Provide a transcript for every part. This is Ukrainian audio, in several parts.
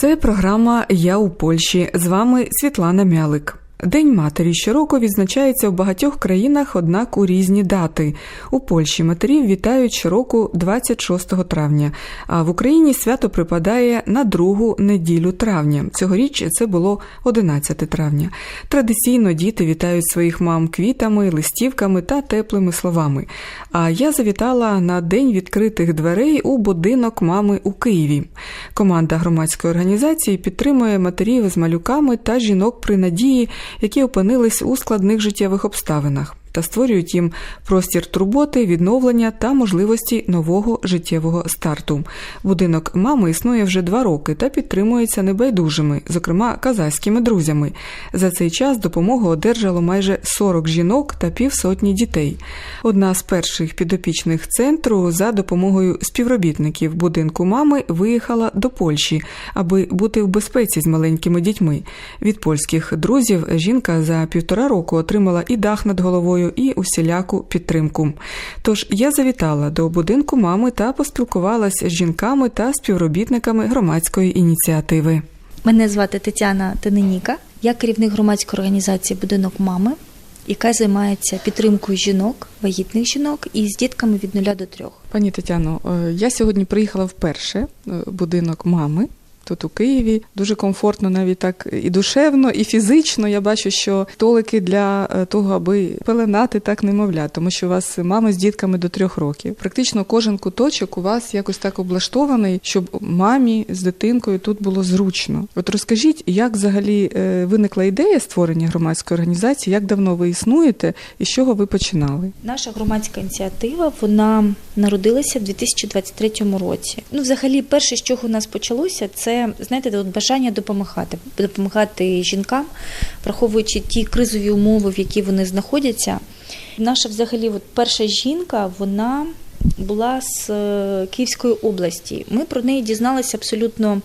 Це програма Я у Польщі. З вами Світлана Мялик. День матері щороку відзначається в багатьох країнах, однак у різні дати. У Польщі матерів вітають щороку 26 травня, а в Україні свято припадає на другу неділю травня. Цьогоріч це було 11 травня. Традиційно діти вітають своїх мам квітами, листівками та теплими словами. А я завітала на день відкритих дверей у будинок мами у Києві. Команда громадської організації підтримує матерів з малюками та жінок при надії, які опинились у складних життєвих обставинах. Та створюють їм простір турботи, відновлення та можливості нового життєвого старту. Будинок мами існує вже два роки та підтримується небайдужими, зокрема казахськими друзями. За цей час допомогу одержало майже 40 жінок та півсотні дітей. Одна з перших підопічних центру за допомогою співробітників будинку мами виїхала до Польщі, аби бути в безпеці з маленькими дітьми. Від польських друзів жінка за півтора року отримала і дах над головою і усіляку підтримку. Тож я завітала до будинку мами та поспілкувалася з жінками та співробітниками громадської ініціативи. Мене звати Тетяна Тененіка. Я керівник громадської організації Будинок мами, яка займається підтримкою жінок, вагітних жінок із дітками від нуля до трьох. Пані Тетяно, е, я сьогодні приїхала вперше е, в будинок мами. Тут у Києві дуже комфортно, навіть так і душевно, і фізично. Я бачу, що столики для е, того, аби пеленати так немовлят, тому що у вас мами з дітками до трьох років. Практично кожен куточок у вас якось так облаштований, щоб мамі з дитинкою тут було зручно. От розкажіть, як взагалі е, виникла ідея створення громадської організації, як давно ви існуєте і з чого ви починали? Наша громадська ініціатива вона народилася в 2023 році. Ну, взагалі, перше, з чого у нас почалося, це знаєте, от бажання допомагати, допомагати жінкам, враховуючи ті кризові умови, в які вони знаходяться. Наша, взагалі, от перша жінка, вона була з е, Київської області. Ми про неї дізналися абсолютно.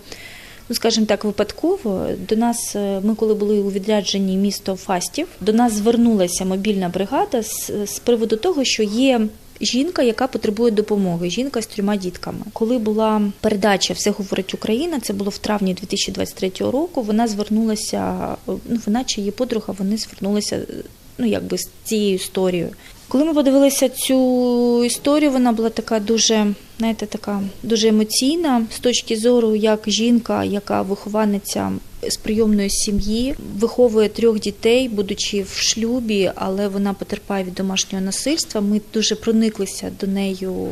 Ну, скажімо так, випадково до нас, е, ми коли були у відрядженні місто Фастів, до нас звернулася мобільна бригада з, з приводу того, що є жінка, яка потребує допомоги, жінка з трьома дітками. Коли була передача Все говорить Україна, це було в травні 2023 року. Вона звернулася, ну вона чи її подруга, вони звернулися ну якби з цією історією. Коли ми подивилися цю історію, вона була така дуже, знаєте, така дуже емоційна з точки зору, як жінка, яка вихованиця з прийомної сім'ї, виховує трьох дітей, будучи в шлюбі, але вона потерпає від домашнього насильства. Ми дуже прониклися до нею.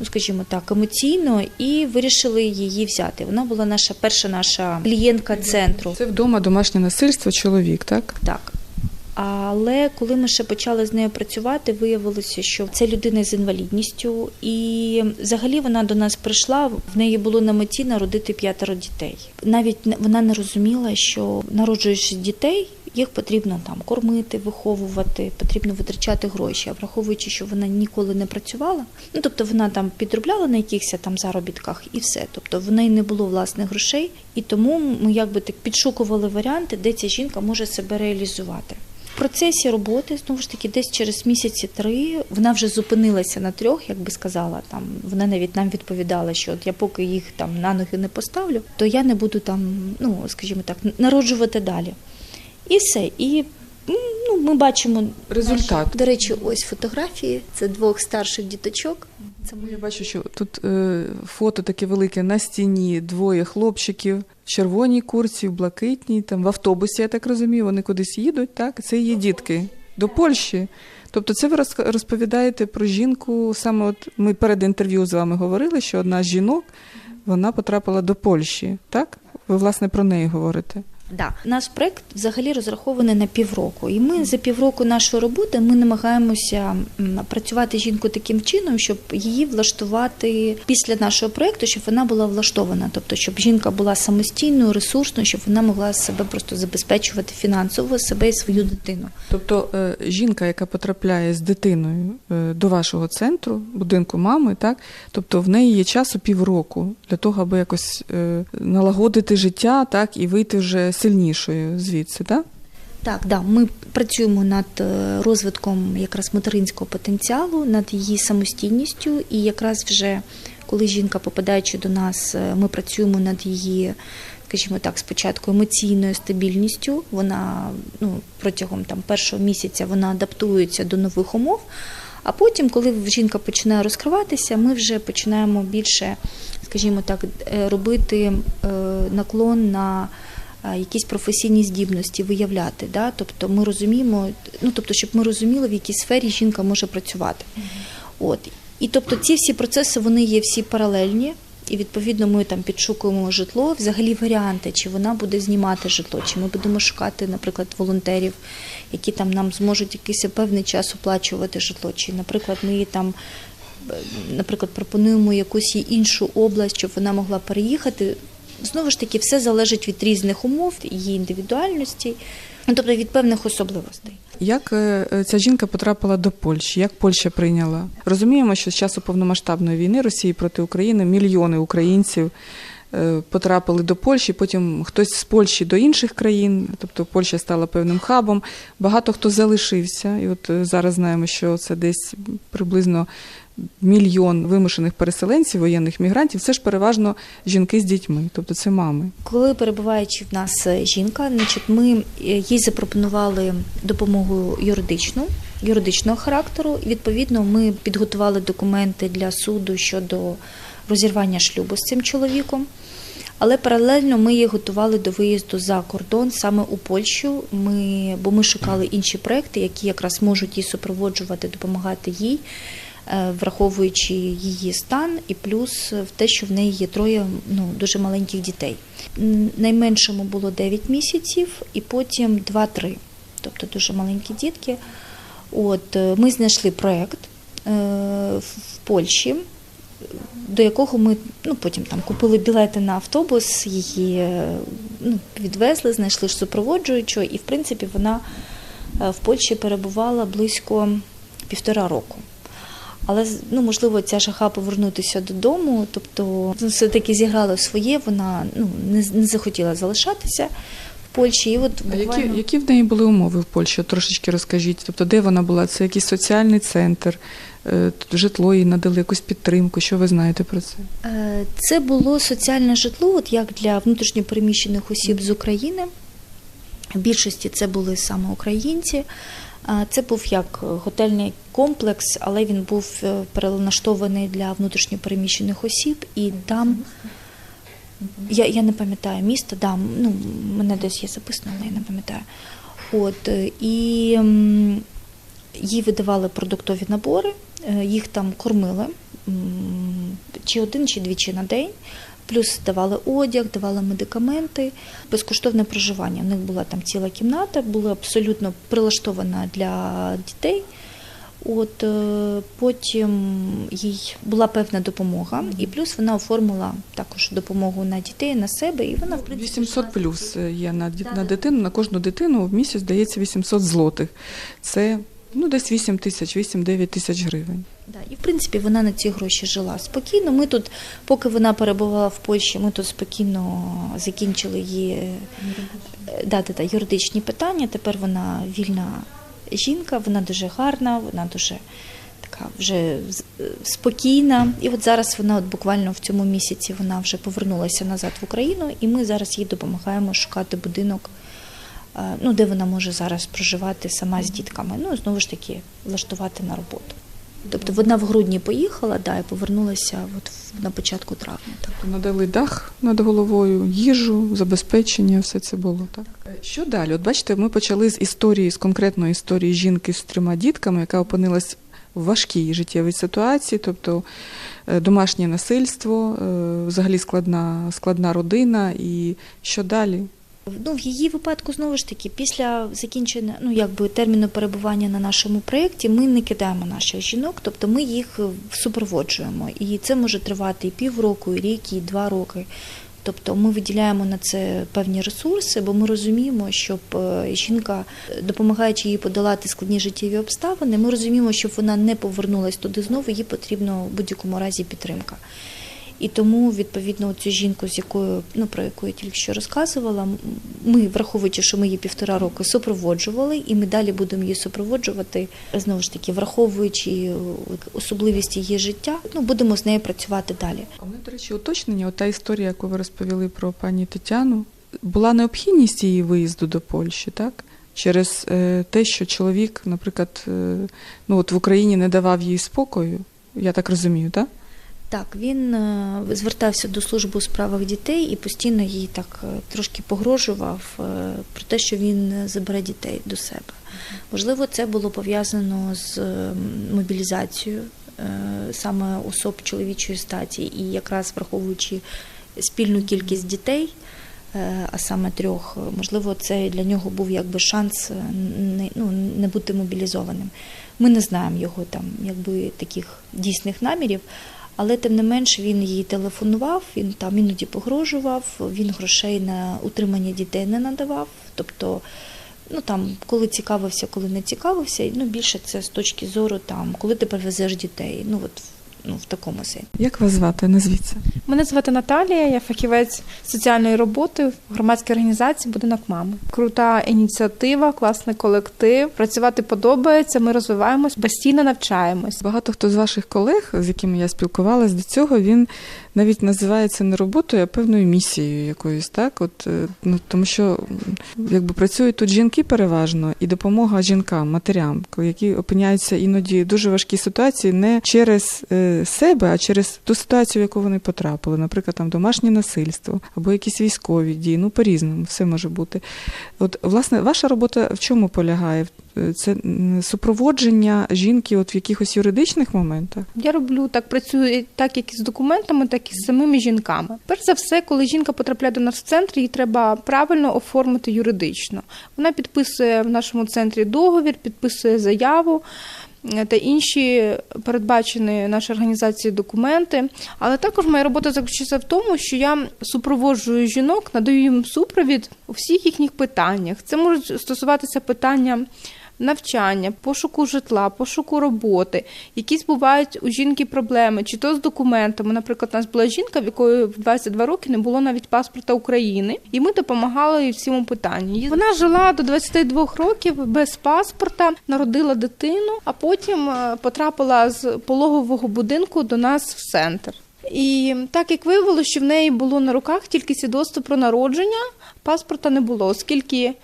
Ну, скажімо так, емоційно і вирішили її взяти. Вона була наша перша наша клієнтка центру. Це вдома домашнє насильство, чоловік, так? Так. Але коли ми ще почали з нею працювати, виявилося, що це людина з інвалідністю, і взагалі вона до нас прийшла. В неї було на меті народити п'ятеро дітей. Навіть вона не розуміла, що народжуючи дітей. Їх потрібно там кормити, виховувати, потрібно витрачати гроші. А враховуючи, що вона ніколи не працювала, ну тобто вона там підробляла на якихось там заробітках і все. Тобто в неї не було власних грошей, і тому ми якби так підшукували варіанти, де ця жінка може себе реалізувати. В процесі роботи знову ж таки, десь через місяці три вона вже зупинилася на трьох, як би сказала. Там вона навіть нам відповідала, що от я поки їх там на ноги не поставлю, то я не буду там, ну скажімо так, народжувати далі. І все. І ну, ми бачимо результат. До речі, ось фотографії. Це двох старших діточок. Це Я бачу, що тут е, фото таке велике на стіні, двоє хлопчиків в червоній курці, в блакитній, там в автобусі, я так розумію, вони кудись їдуть, так? Це її дітки до Польщі. Тобто, це ви розповідаєте про жінку. Саме от ми перед інтерв'ю з вами говорили, що одна з жінок вона потрапила до Польщі, так? Ви власне про неї говорите. Да, наш проект взагалі розрахований на півроку, і ми за півроку нашої роботи ми намагаємося працювати жінку таким чином, щоб її влаштувати після нашого проекту, щоб вона була влаштована, тобто щоб жінка була самостійною, ресурсною, щоб вона могла себе просто забезпечувати фінансово себе і свою дитину. Тобто е, жінка, яка потрапляє з дитиною е, до вашого центру, будинку мами, так? Тобто в неї є часу півроку для того, аби якось е, налагодити життя, так? І вийти вже сильнішою звідси, так? Так, да, ми працюємо над е, розвитком якраз материнського потенціалу, над її самостійністю, і якраз вже коли жінка, попадаючи до нас, е, ми працюємо над її, скажімо так, спочатку емоційною стабільністю. Вона ну, протягом там першого місяця вона адаптується до нових умов. А потім, коли жінка починає розкриватися, ми вже починаємо більше, скажімо так, е, робити наклон на якісь професійні здібності виявляти. Да? Тобто ми розуміємо, ну тобто, щоб ми розуміли, в якій сфері жінка може працювати. От. І тобто ці всі процеси вони є всі паралельні. І відповідно ми там підшукуємо житло, взагалі варіанти, чи вона буде знімати житло, чи ми будемо шукати, наприклад, волонтерів, які там нам зможуть якийсь певний час оплачувати житло, чи, наприклад, ми їй там, е, наприклад, пропонуємо якусь їй іншу область, щоб вона могла переїхати. Знову ж таки, все залежить від різних умов, її індивідуальності, ну, тобто від певних особливостей. Як е, е, ця жінка потрапила до Польщі? Як Польща прийняла? Розуміємо, що з часу повномасштабної війни Росії проти України мільйони українців е, потрапили до Польщі. Потім хтось з Польщі до інших країн, тобто Польща стала певним хабом. Багато хто залишився, і от зараз знаємо, що це десь приблизно мільйон вимушених переселенців, воєнних мігрантів. Це ж переважно жінки з дітьми, тобто це мами. Коли перебуваючи в нас е, жінка, значить, ми е, їй запропонували допомогу юридичну, юридичного характеру. Відповідно, ми підготували документи для суду щодо розірвання шлюбу з цим чоловіком. Але паралельно ми її готували до виїзду за кордон саме у Польщу. Ми, бо ми шукали інші проекти, які якраз можуть її супроводжувати, допомагати їй, враховуючи її стан, і плюс в те, що в неї є троє ну, дуже маленьких дітей. Найменшому було 9 місяців, і потім 2-3, тобто дуже маленькі дітки. От е, ми знайшли проект е, в Польщі, до якого ми ну, потім там купили білети на автобус, її е, ну, відвезли, знайшли ж супроводжуючого, і в принципі вона е, в Польщі перебувала близько півтора року. Але ну, можливо, ця жаха повернутися додому, тобто ну, все-таки зіграла своє, вона ну, не, не захотіла залишатися в Польщі. І от А які, які в неї були умови в Польщі? Трошечки розкажіть. Тобто, де вона була? Це якийсь соціальний центр, е, житло їй надали якусь підтримку. Що ви знаєте про це? Е, Це було соціальне житло, от як для внутрішньопереміщених осіб з України. В більшості це були саме українці. Це був як готельний комплекс, але він був е, перелаштований для внутрішньопереміщених осіб. І там я, я не пам'ятаю місто, да, ну, мене десь є записано, але я не пам'ятаю. От, е, і їй видавали продуктові набори, е, їх там кормили чи один, чи двічі на день. Плюс давали одяг, давали медикаменти, безкоштовне проживання. У них була там ціла кімната, була абсолютно прилаштована для дітей. От е, потім їй була певна допомога, і плюс вона оформила також допомогу на дітей, на себе. І вона в принципі 800 плюс е, є на, на дитину, на кожну дитину в місяць дається 800 злотих. Це ну, десь 8 тисяч, 8-9 тисяч гривень. Да, і в принципі вона на ці гроші жила спокійно. Ми тут, поки вона перебувала в Польщі, ми тут спокійно закінчили її е, да, да, да, юридичні питання. Тепер вона вільна жінка, вона дуже гарна, вона дуже така вже е, спокійна. І от зараз вона, от буквально в цьому місяці, вона вже повернулася назад в Україну, і ми зараз їй допомагаємо шукати будинок. е, Ну, де вона може зараз проживати сама з дітками, ну знову ж таки влаштувати на роботу. Тобто вона в грудні поїхала, да, і повернулася от на початку травня. Тобто надали дах над головою, їжу, забезпечення, все це було. Так? Що далі? От бачите, ми почали з історії, з конкретної історії жінки з трьома дітками, яка опинилась в важкій життєвій ситуації, тобто е, домашнє насильство, е, взагалі складна, складна родина. І що далі? Ну, в її випадку знову ж таки, після закінчення ну якби терміну перебування на нашому проєкті, ми не кидаємо наших жінок, тобто ми їх е, супроводжуємо. І це може тривати і півроку, і рік, і два роки. Тобто ми виділяємо на це певні ресурси, бо ми розуміємо, щоб е, жінка, допомагаючи їй подолати складні життєві обставини, ми розуміємо, щоб вона не повернулась туди знову, їй потрібно в будь-якому разі підтримка. І тому, відповідно, цю жінку, з якою ну про яку я тільки що розказувала, ми, враховуючи, що ми її півтора року супроводжували, і ми далі будемо її супроводжувати, знову ж таки, враховуючи е, особливість її життя, ну будемо з нею працювати далі. А мене, до речі, уточнення, от та історія, яку ви розповіли про пані Тетяну, була необхідність її виїзду до Польщі, так? Через е, те, що чоловік, наприклад, е, ну от в Україні не давав їй спокою, я так розумію, так? Так, він е, звертався до служби у справах дітей і постійно їй так е, трошки погрожував е, про те, що він забере дітей до себе. Можливо, це було пов'язано з мобілізацією саме особ чоловічої статі, і якраз враховуючи спільну кількість дітей. А саме трьох, можливо, це для нього був якби шанс не, ну, не бути мобілізованим. Ми не знаємо його там, якби таких дійсних намірів, але тим не менш він їй телефонував, він там іноді погрожував, він грошей на утримання дітей не надавав. Тобто, ну там, коли цікавився, коли не цікавився, ну більше це з точки зору там, коли ти привезеш дітей. Ну от ну, в такому сенсі. Як вас звати? Назвіться. Мене звати Наталія, я фахівець соціальної роботи в громадській організації Будинок мами. Крута ініціатива, класний колектив. Працювати подобається. Ми розвиваємось, постійно навчаємось. Багато хто з ваших колег, з якими я спілкувалась до цього, він навіть називає це не роботою, а певною місією якоюсь, так? От, е, ну, тому що якби працюють тут жінки переважно, і допомога жінкам, матерям, які опиняються іноді дуже важкій ситуації не через е, себе, а через ту ситуацію, в яку вони потрапили. Наприклад, там домашнє насильство або якісь військові дії, ну по-різному, все може бути. От, власне, ваша робота в чому полягає? Це супроводження жінки от в якихось юридичних моментах? Я роблю так, працюю так як із документами, так і з самими жінками. Перш за все, коли жінка потрапляє до нас в центр, її треба правильно оформити юридично. Вона підписує в нашому центрі договір, підписує заяву. е, Та інші передбачені нашою організацією документи. Але також моя робота заключається в тому, що я супроводжую жінок, надаю їм супровід у всіх їхніх питаннях. Це можуть стосуватися питання навчання, пошуку житла, пошуку роботи. Якісь бувають у жінки проблеми, чи то з документами. Наприклад, у нас була жінка, в якої в 22 роки не було навіть паспорта України, і ми допомагали їй в цьому питанні. Вона жила до 22 років без паспорта, народила дитину, а потім е, потрапила з пологового будинку до нас в центр. І так як виявилося, що в неї було на руках тільки свідоцтво про народження, паспорта не було, оскільки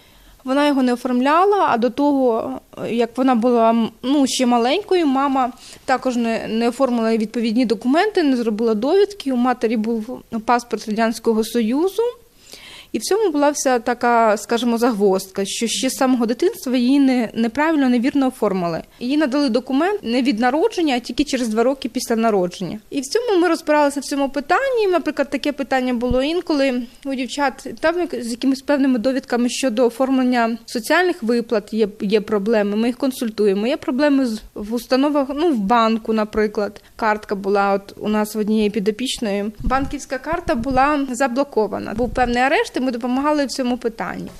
вона його не оформляла, а до того, як вона була ну, ще маленькою, мама також не, не оформила відповідні документи, не зробила довідки. У матері був паспорт Радянського Союзу. І в цьому була вся така, скажімо, загвоздка, що ще з самого дитинства її не, неправильно, невірно оформили. Їй надали документ не від народження, а тільки через два роки після народження. І в цьому ми розбиралися в цьому питанні. Наприклад, таке питання було інколи у дівчат там з якимись певними довідками щодо оформлення соціальних виплат є, є проблеми. Ми їх консультуємо. Є проблеми з в установах, ну в банку, наприклад. Картка була от у нас в однієї підопічної. Банківська карта була заблокована. Був певний арешт, ми допомагали в цьому питанні.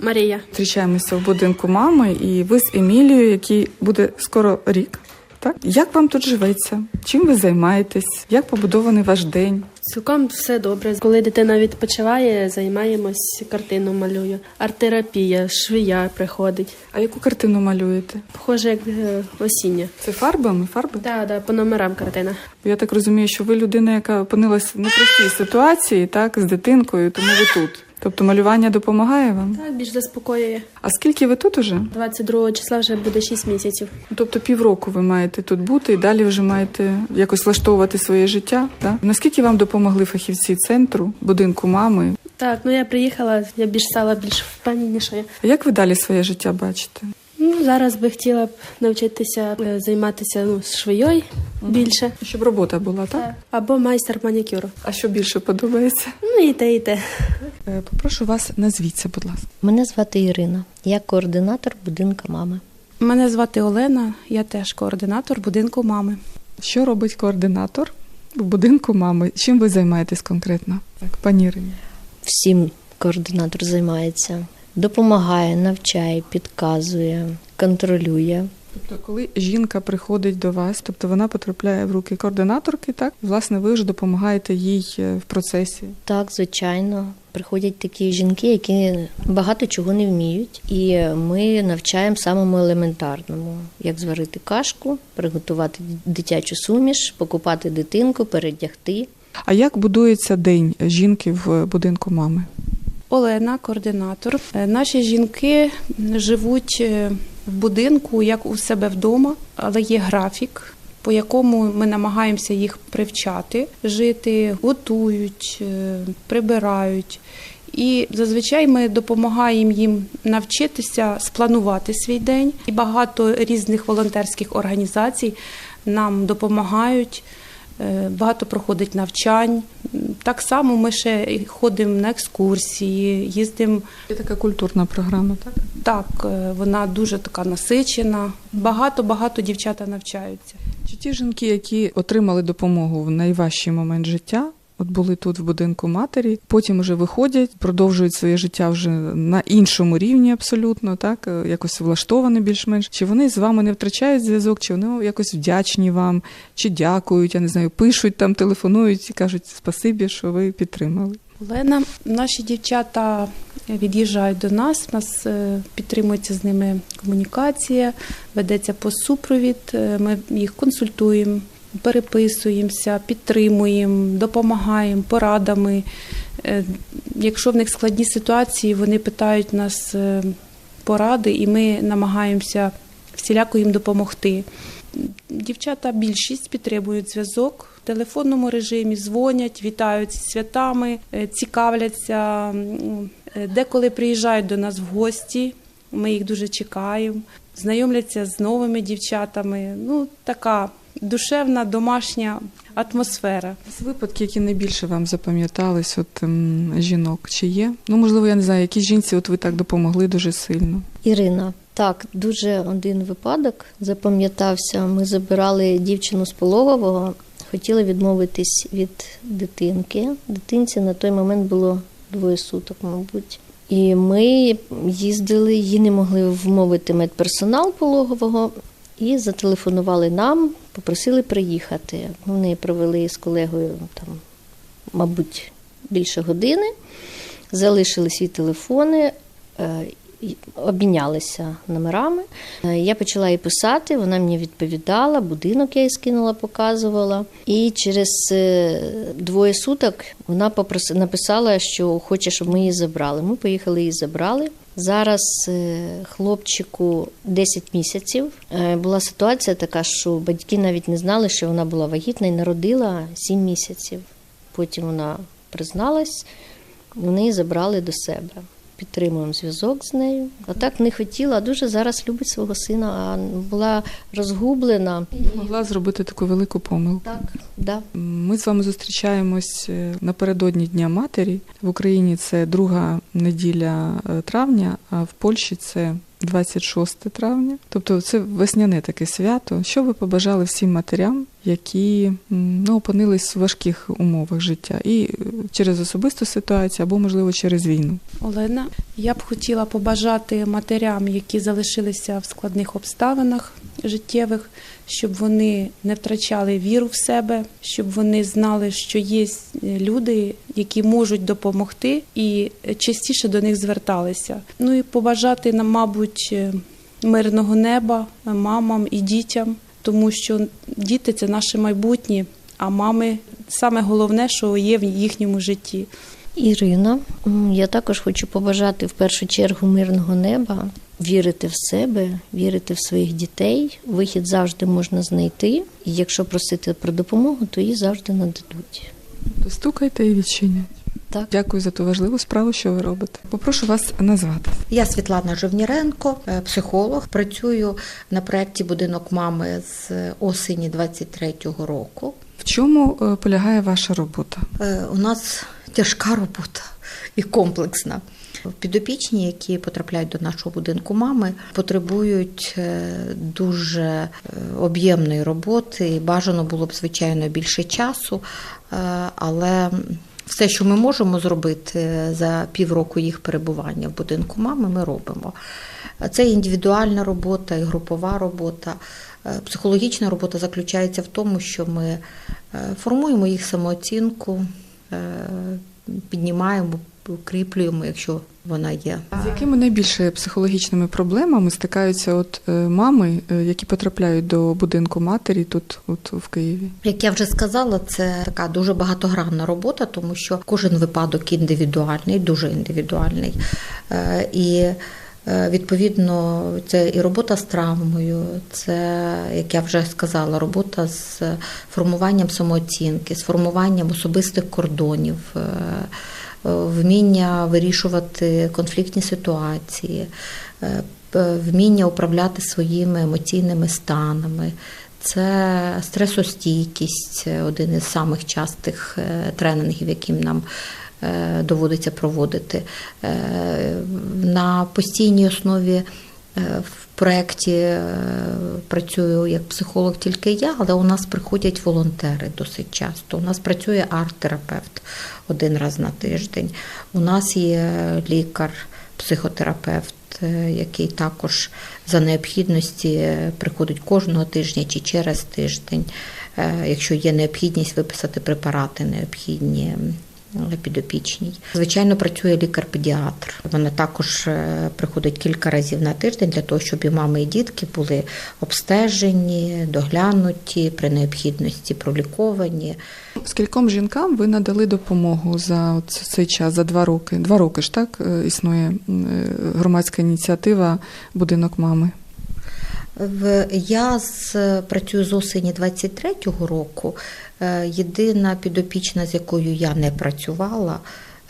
Марія. Зустрічаємося в будинку мами, і ви з Емілією, який буде скоро рік. Так? Як вам тут живеться? Чим ви займаєтесь? Як побудований ваш день? Цілком все добре. Коли дитина відпочиває, займаємось картину малюю. Арт-терапія, швія приходить. А яку картину малюєте? Похоже, як е, осіння. Це фарбами? Фарби? Так, да, по номерам картина. Я так розумію, що ви людина, яка опинилась в непростій ситуації, так, з дитинкою, тому ви тут. Тобто малювання допомагає вам? Так, більш заспокоює. А скільки ви тут уже? 22 числа вже буде 6 місяців. Тобто півроку ви маєте тут бути і далі вже маєте якось влаштовувати своє життя. Так? Наскільки вам допомогли фахівці центру, будинку мами? Так, ну я приїхала, я більш стала більш впевненішою. А Як ви далі своє життя бачите? Ну, зараз би хотіла б навчитися е, займатися ну, швією більше. Щоб робота була, так? Або майстер манікюру. А що більше подобається? Ну і те, і те. Е, Попрошу вас, назвіться, будь ласка. Мене звати Ірина. Я координатор будинка мами. Мене звати Олена, я теж координатор будинку мами. Що робить координатор в будинку мами? Чим ви займаєтесь конкретно? Так, пані Ірині. Всім координатор займається, допомагає, навчає, підказує, контролює. Тобто, коли жінка приходить до вас, тобто вона потрапляє в руки координаторки, так власне ви ж допомагаєте їй е, в процесі. Так, звичайно, приходять такі жінки, які багато чого не вміють, і ми навчаємо самому елементарному: як зварити кашку, приготувати дитячу суміш, покупати дитинку, передягти. А як будується день жінки в будинку мами? Олена, координатор. Е, Наші жінки живуть е, в будинку як у себе вдома, але є графік. По якому ми намагаємося їх привчати жити, готують, е, прибирають. І зазвичай ми допомагаємо їм навчитися спланувати свій день. І багато різних волонтерських організацій нам допомагають. Е, Багато проходить навчань. Так само ми ще ходимо на екскурсії, їздимо. Є така культурна програма, так? Так, е, вона дуже така насичена. Багато багато дівчата навчаються. Чи ті жінки, які отримали допомогу в найважчий момент життя, от були тут в будинку матері, потім вже виходять, продовжують своє життя вже на іншому рівні, абсолютно, так е, якось влаштовані більш-менш. Чи вони з вами не втрачають зв'язок, чи вони якось вдячні вам, чи дякують, я не знаю, пишуть там, телефонують і кажуть спасибі, що ви підтримали. Олена, наші дівчата від'їжджають до нас. У нас е, підтримується з ними комунікація, ведеться по супровід. е, Ми їх консультуємо, переписуємося, підтримуємо, допомагаємо порадами. Е, Якщо в них складні ситуації, вони питають нас е, поради, і ми намагаємося всіляко їм допомогти. Дівчата більшість підтримують зв'язок в телефонному режимі, дзвонять, вітають зі святами, е, цікавляться. Деколи приїжджають до нас в гості, ми їх дуже чекаємо, знайомляться з новими дівчатами. Ну, така душевна, домашня атмосфера. З випадки, які найбільше вам запам'ятались, от ем, жінок, чи є? Ну, можливо, я не знаю, якій жінці от ви так допомогли дуже сильно. Ірина. Так, дуже один випадок запам'ятався. Ми забирали дівчину з пологового, хотіли відмовитись від дитинки. Дитинці на той момент було двоє суток, мабуть. І ми їздили, її не могли вмовити медперсонал пологового і зателефонували нам, попросили приїхати. Вони провели з колегою там, мабуть, більше години, залишили свої телефони. Обмінялися номерами. Е, Я почала їй писати, вона мені відповідала, будинок я їй скинула, показувала. І через е, двоє суток вона попроси, написала, що хоче, щоб ми її забрали. Ми поїхали її забрали. Зараз е, хлопчику 10 місяців. Була ситуація така, що батьки навіть не знали, що вона була вагітна і народила 7 місяців. Потім вона призналась, вони її забрали до себе. Підтримуємо зв'язок з нею. А так не хотіла, а дуже зараз любить свого сина, а була розгублена. Могла зробити таку велику помилку. Так, да. Ми з вами зустрічаємось е, напередодні Дня матері. В Україні це друга неділя е, травня, а в Польщі це 26 травня. Тобто це весняне таке свято. Що ви побажали всім матерям, які ну, опинились в важких умовах життя, і е, через особисту ситуацію або, можливо, через війну? Олена, я б хотіла побажати матерям, які залишилися в складних обставинах життєвих, щоб вони не втрачали віру в себе, щоб вони знали, що є люди, які можуть допомогти, і частіше до них зверталися. Ну і побажати нам, мабуть, мирного неба мамам і дітям, тому що діти це наше майбутнє, а мами саме головне, що є в їхньому житті. Ірина, я також хочу побажати в першу чергу мирного неба, вірити в себе, вірити в своїх дітей. Вихід завжди можна знайти. І якщо просити про допомогу, то її завжди нададуть. Достукайте і відчинять. Так. Дякую за ту важливу справу, що ви робите. Попрошу вас назвати. Я Світлана Жовніренко, е, психолог. Працюю на проєкті Будинок мами з осені 23-го року. В чому е, полягає ваша робота? Е, У нас тяжка робота і комплексна. Підопічні, які потрапляють до нашого будинку мами, потребують е, дуже е, об'ємної роботи. І бажано було б, звичайно, більше часу, е, але все, що ми можемо зробити за півроку їх перебування в будинку мами, ми робимо. Це індивідуальна робота, і групова робота. Психологічна робота заключається в тому, що ми формуємо їх самооцінку, піднімаємо, укріплюємо, якщо вона є. З якими найбільше психологічними проблемами стикаються от е, мами, е, які потрапляють до будинку матері тут, от в Києві? Як я вже сказала, це така дуже багатогранна робота, тому що кожен випадок індивідуальний, дуже індивідуальний. Е, І відповідно це і робота з травмою, це, як я вже сказала, робота з формуванням самооцінки, з формуванням особистих кордонів. Е, Вміння вирішувати конфліктні ситуації, е, вміння управляти своїми емоційними станами, це стресостійкість, е, один із самих частих тренінгів, яким нам доводиться проводити. На постійній основі в проєкті е, працюю як психолог тільки я, але у нас приходять волонтери досить часто. У нас працює арт-терапевт один раз на тиждень. У нас є лікар, психотерапевт, е, який також за необхідності е, приходить кожного тижня чи через тиждень, е, якщо є необхідність виписати препарати необхідні. Підопічній. Звичайно, працює лікар-педіатр. Вона також е, приходить кілька разів на тиждень для того, щоб і мами, і дітки були обстежені, доглянуті, при необхідності проліковані. Скільком жінкам ви надали допомогу за цей час, за два роки? Два роки ж так е, існує е, громадська ініціатива Будинок мами. Я з працюю з осені 23-го року. Е, Єдина підопічна, з якою я не працювала,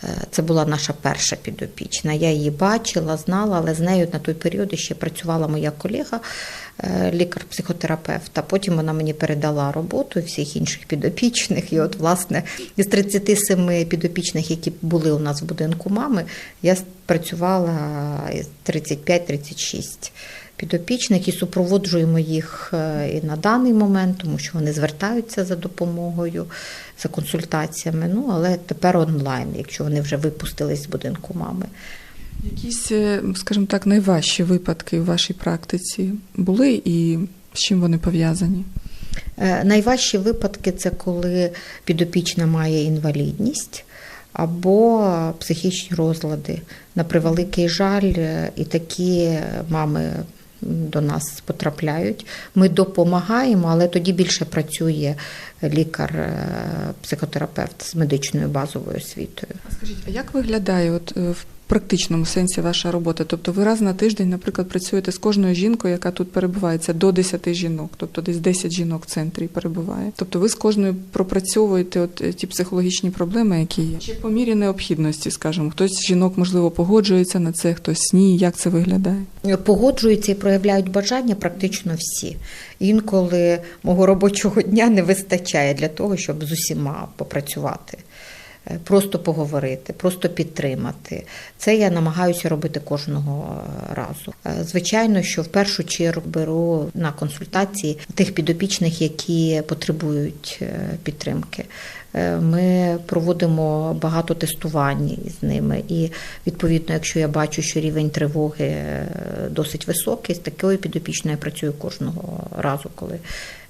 е, це була наша перша підопічна. Я її бачила, знала, але з нею на той період ще працювала моя колега, е, лікар-психотерапевт. Потім вона мені передала роботу всіх інших підопічних. І от, власне, із 37 підопічних, які були у нас в будинку мами, я працювала 35-36 підопічних і супроводжуємо їх е, і на даний момент, тому що вони звертаються за допомогою, за консультаціями. Ну але тепер онлайн, якщо вони вже випустились з будинку мами. Якісь, е, скажімо так, найважчі випадки в вашій практиці були і з чим вони пов'язані? Е, Найважчі випадки це коли підопічна має інвалідність або психічні розлади. На превеликий жаль, і такі мами до нас потрапляють. Ми допомагаємо, але тоді більше працює лікар-психотерапевт з медичною базовою освітою. Скажіть, а як виглядає от е, в практичному сенсі ваша робота? Тобто ви раз на тиждень, наприклад, працюєте з кожною жінкою, яка тут перебуває, це до 10 жінок, тобто десь 10 жінок в центрі перебуває. Тобто ви з кожною пропрацьовуєте от е, ті психологічні проблеми, які є. Чи по мірі необхідності, скажімо, хтось з жінок можливо погоджується на це, хтось ні. Як це виглядає? Погоджуються і проявляють бажання практично всі. Інколи мого робочого дня не вистачає для того, щоб з усіма попрацювати. Е, Просто поговорити, просто підтримати. Це я намагаюся робити кожного разу. Е, Звичайно, що в першу чергу беру на консультації тих підопічних, які потребують е, підтримки. Ми проводимо багато тестувань з ними, і відповідно, якщо я бачу, що рівень тривоги досить високий, з такою підопічною я працюю кожного разу, коли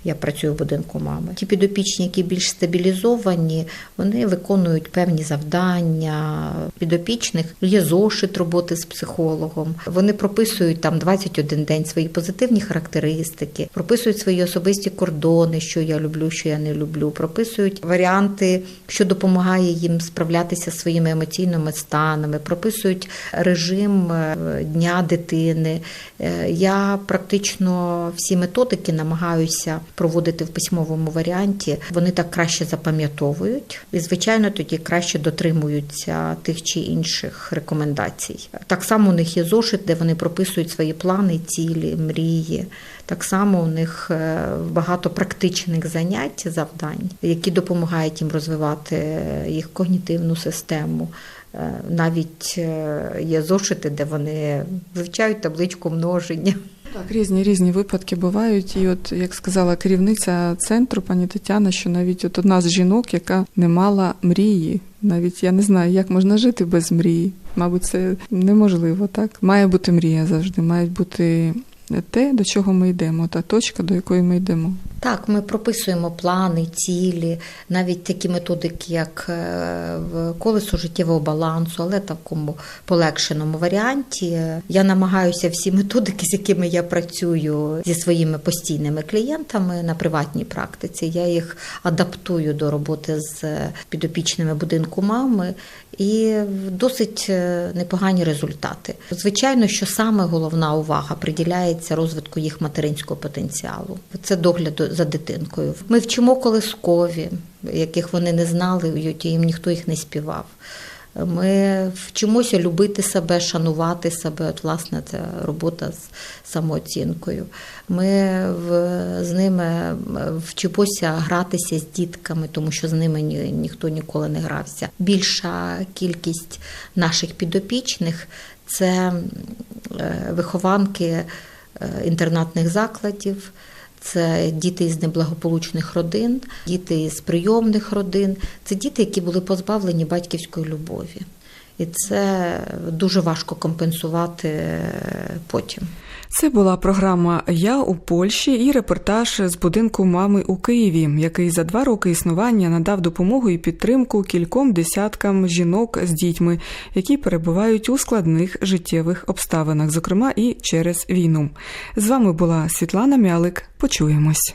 я працюю в будинку мами. Ті підопічні, які більш стабілізовані, вони виконують певні завдання. Підопічних є зошит роботи з психологом. Вони прописують там 21 день свої позитивні характеристики, прописують свої особисті кордони, що я люблю, що я не люблю. Прописують варіанти, що допомагає їм справлятися зі своїми емоційними станами, прописують режим е, дня дитини. Е, Я практично всі методики намагаюся проводити в письмовому варіанті. Вони так краще запам'ятовують і, звичайно, тоді краще дотримуються тих чи інших рекомендацій. Так само у них є зошит, де вони прописують свої плани, цілі, мрії. Так само у них е, багато практичних занять, завдань, які допомагають їм розвивати їх когнітивну систему. Е, Навіть е, є зошити, де вони вивчають табличку множення. Так, різні різні випадки бувають. І от як сказала керівниця центру, пані Тетяна, що навіть от одна з жінок, яка не мала мрії, навіть я не знаю, як можна жити без мрії. Мабуть, це неможливо, так? Має бути мрія завжди, має бути те, до чого ми йдемо, та точка, до якої ми йдемо. Так, ми прописуємо плани, цілі, навіть такі методики, як е, колесо життєвого балансу, але в такому полегшеному варіанті. Я намагаюся всі методики, з якими я працюю зі своїми постійними клієнтами на приватній практиці. Я їх адаптую до роботи з підопічними будинку мами і досить е, непогані результати. Звичайно, що саме головна увага приділяється розвитку їх материнського потенціалу. Це догляд за дитинкою. Ми вчимо колискові, яких вони не знали, їм ніхто їх не співав. Ми вчимося любити себе, шанувати себе. От, власне, це робота з самооцінкою. Ми з ними вчимося гратися з дітками, тому що з ними ні, ніхто ніколи не грався. Більша кількість наших підопічних це е, вихованки е, інтернатних закладів. Це діти з неблагополучних родин, діти з прийомних родин, це діти, які були позбавлені батьківської любові. І це дуже важко компенсувати потім. Це була програма Я у Польщі і репортаж з будинку мами у Києві, який за два роки існування надав допомогу і підтримку кільком десяткам жінок з дітьми, які перебувають у складних життєвих обставинах, зокрема і через війну. З вами була Світлана Мялик. Почуємось.